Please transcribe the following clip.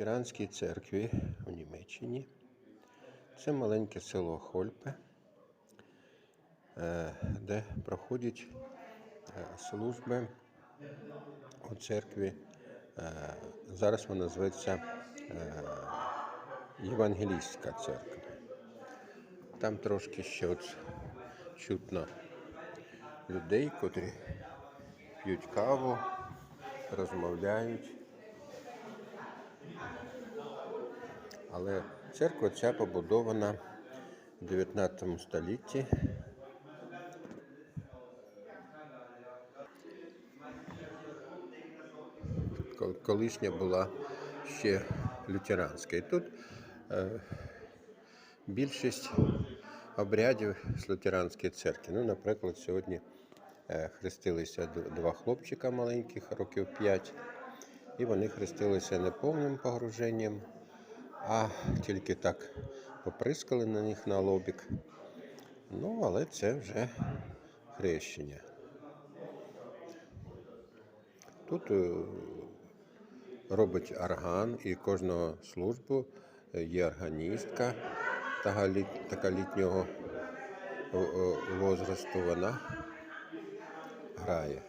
лютеранській церкві в Німеччині. Це маленьке село Хольпе, е, де проходять е, служби у церкві. Е, Зараз вона зветься Євангелістська церква. Там трошки ще от чутно людей, котрі п'ють каву, розмовляють. Але церква ця побудована в 19 столітті. Колишня була ще лютеранська. І тут е, більшість обрядів з лютеранської церкви. Ну, наприклад, сьогодні е, хрестилися два хлопчика маленьких, років 5, і вони хрестилися не повним погруженням, а тільки так поприскали на них на лобік. Ну, але це вже хрещення. Тут е, робить орган і кожного службу е, є органістка така, літ, така літнього о, возрасту. Вона грає.